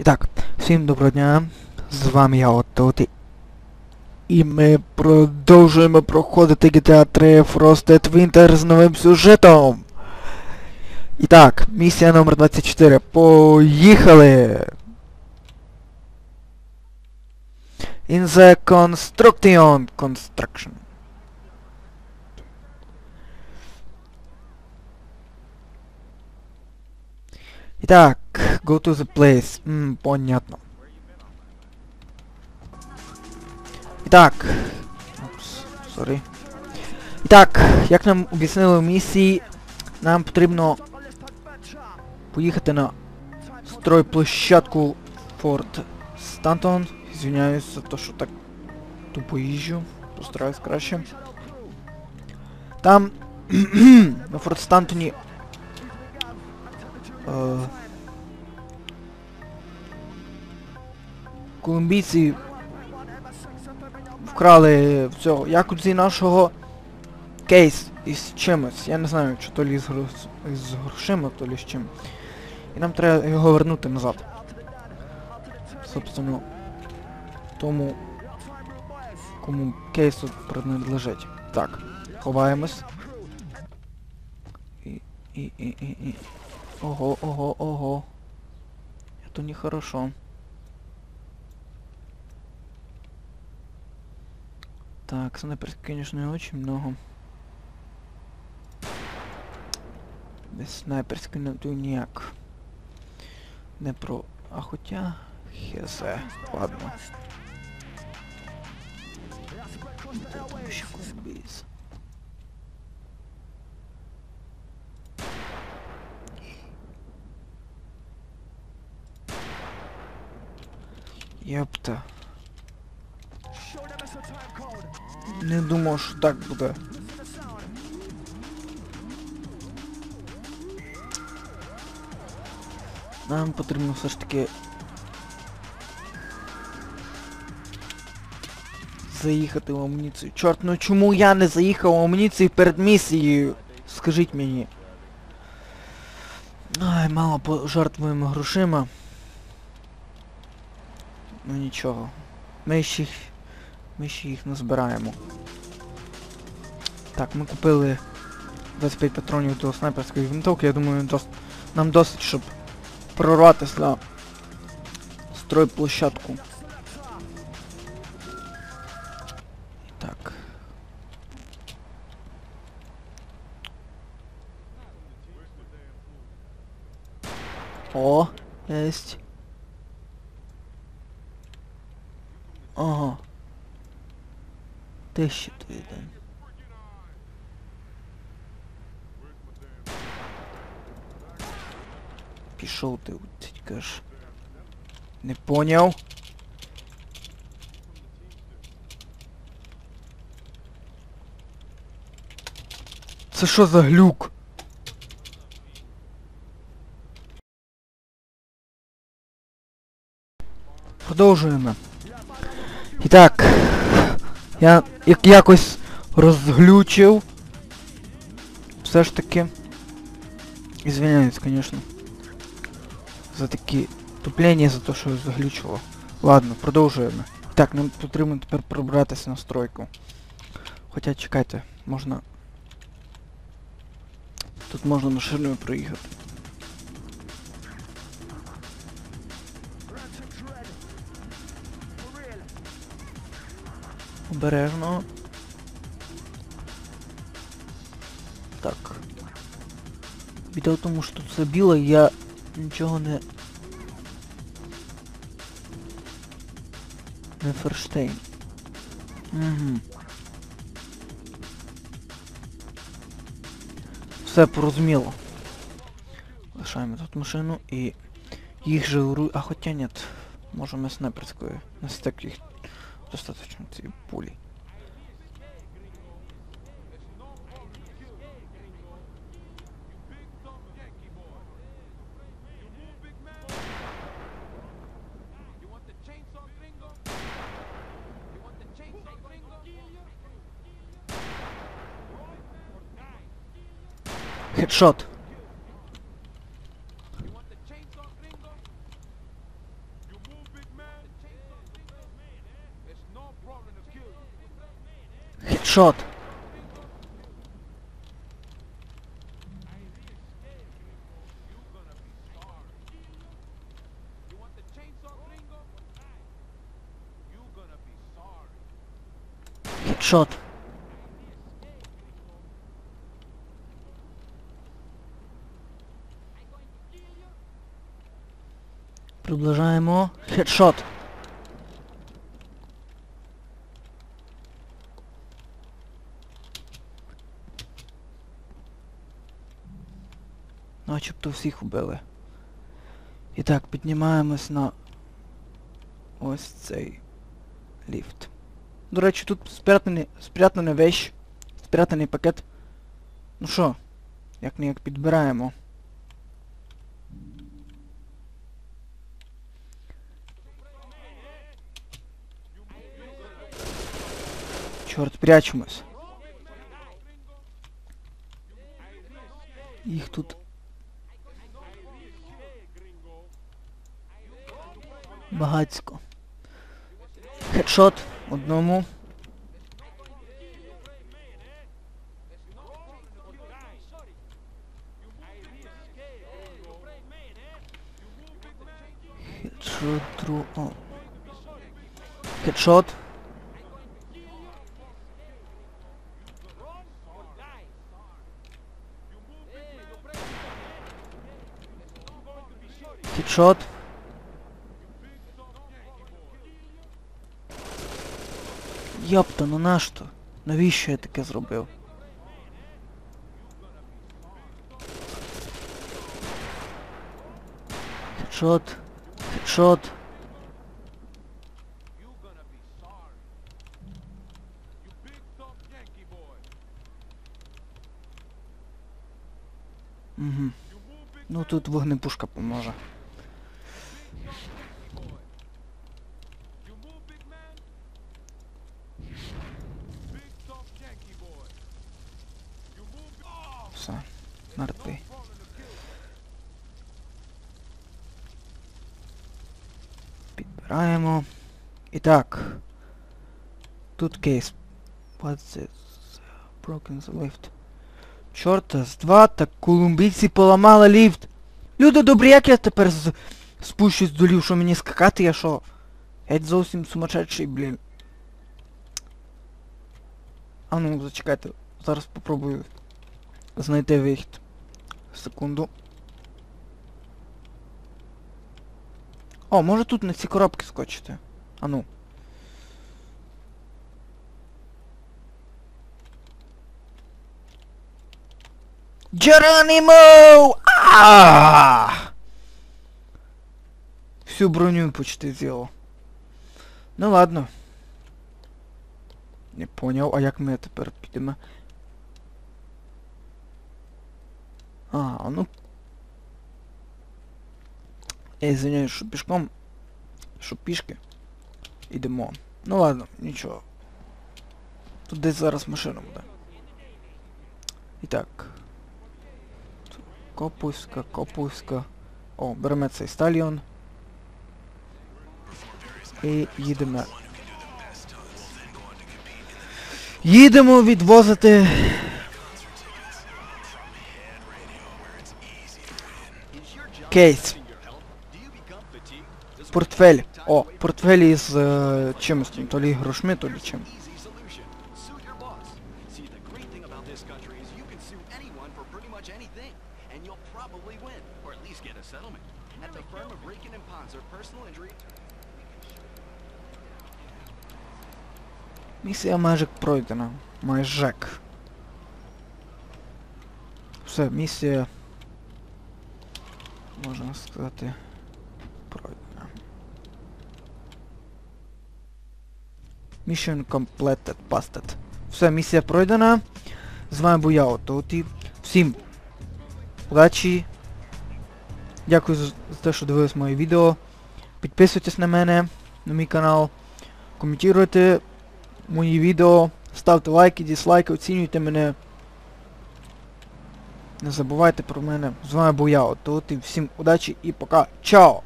І так, всім доброго дня. З вами я Отто. І ми продовжуємо проходити GTA 3 Frosted Winter з новим сюжетом. І так, номер 24. Поїхали! In the Construction Construction. Итак, go to the place. М, понятно. Итак. Упс, sorry. Итак, як нам об'яснили в місії, нам потрібно поїхати на стройплощадку Форт Стантон. Звиняюсь за те, що так тупо їжджу. Постараюсь краще. Там на Форт Стантоні колумбійці вкрали в цього якудзі нашого кейс із чимось. Я не знаю, чи то лі з, гро- з грошима, то лі з чим. І нам треба його вернути назад. Собственно, тому кому кейсу принадлежить. Так, ховаємось. І, і, і, і, і. Ого, ого, ого. Это нехорошо. Так, снайперских, конечно, не очень много. Без буду ніяк. Не про... А хоча... Хезе. Ладно. Там ще колумбієць. Єпта. Не думав, що так буде. Нам потрібно все ж таки заїхати в амуніцію. Чорт, ну чому я не заїхав в амуніцію перед місією? Скажіть мені. Ай, мало пожертвуємо грошима. Ну нічого. Ми ще їх... Ми ще їх назбираємо. Так, ми купили 25 патронів до снайперської винтовки. Я думаю, дос... нам досить, щоб прорватися на стройплощадку. Так. О, есть. Те ще то один. Пішов ти, тітька ж. Не поняв. Це що за глюк? Продовжуємо. І так, я як якось розглючив. Все ж таки. Извиняюсь, конечно. За такі туплення, за те, що заглючило. Ладно, продовжуємо. Так, нам потрібно тепер пробратися на стройку. Хоча чекайте, можна... Тут можна машиною проїхати. Обережно. Так. Біда в тому, що тут все я нічого не... Не Ферштейн. Угу. Все порозуміло. Лишаємо тут машину і їх же уру... А хоча нет. Можемо снайперською. На стек їх достаточно цієї пулі. Хедшот. Sorry. Хедшот. Приближаємо. Хедшот. Начебто всіх убили. І так, піднімаємось на ось цей ліфт. До речі, тут спрятаний, спрятаний вещь, спрятаний пакет. Ну що, як не як підбираємо. Чорт, прячемось. Їх тут багацько. Хедшот одному. Хедшот. Хедшот. Хедшот. Йопта, ну нащо? Навіщо я таке зробив? Хедшот. Хедшот. Угу. Ну тут вогнепушка поможе. Kill. Підбираємо. І так. Тут кейс. Broken the lift. Чорта з два, так колумбійці поламали ліфт. Люди добрі, як я тепер з... спущусь до лів, що мені скакати, я що? Геть зовсім сумасшедший, блін. А ну, зачекайте. Зараз попробую знайти вихід. Секунду. О, може тут на ці коробки скочити. А ну. Джеронимо! А! Всю броню почти сделал. Ну ладно. Не понял, а як ми тепер підемо? А, ну Я извиняюсь, що пішком. Що пішки. Ідемо. Ну ладно, нічого. Тут десь зараз машина буде. І так. Копуська, копуська. О, беремо цей сталіон. І їдемо. Їдемо відвозити кейс. Портфель. О, портфель із е, чимось то лі грошми, то лі чим. Місія майже пройдена. Майже. Все, місія. Можна сказати. Пройдена. Mission completed, busted. Все, місія пройдена. З вами був я, Отоуті. Всім удачі. Дякую за те, що дивились моє відео. Підписуйтесь на мене, на мій канал. Коментуйте мої відео, ставте лайки, дізлайки, оцінюйте мене. Не забувайте про мене. З вами був я, Отоуті. Всім удачі і пока. Чао!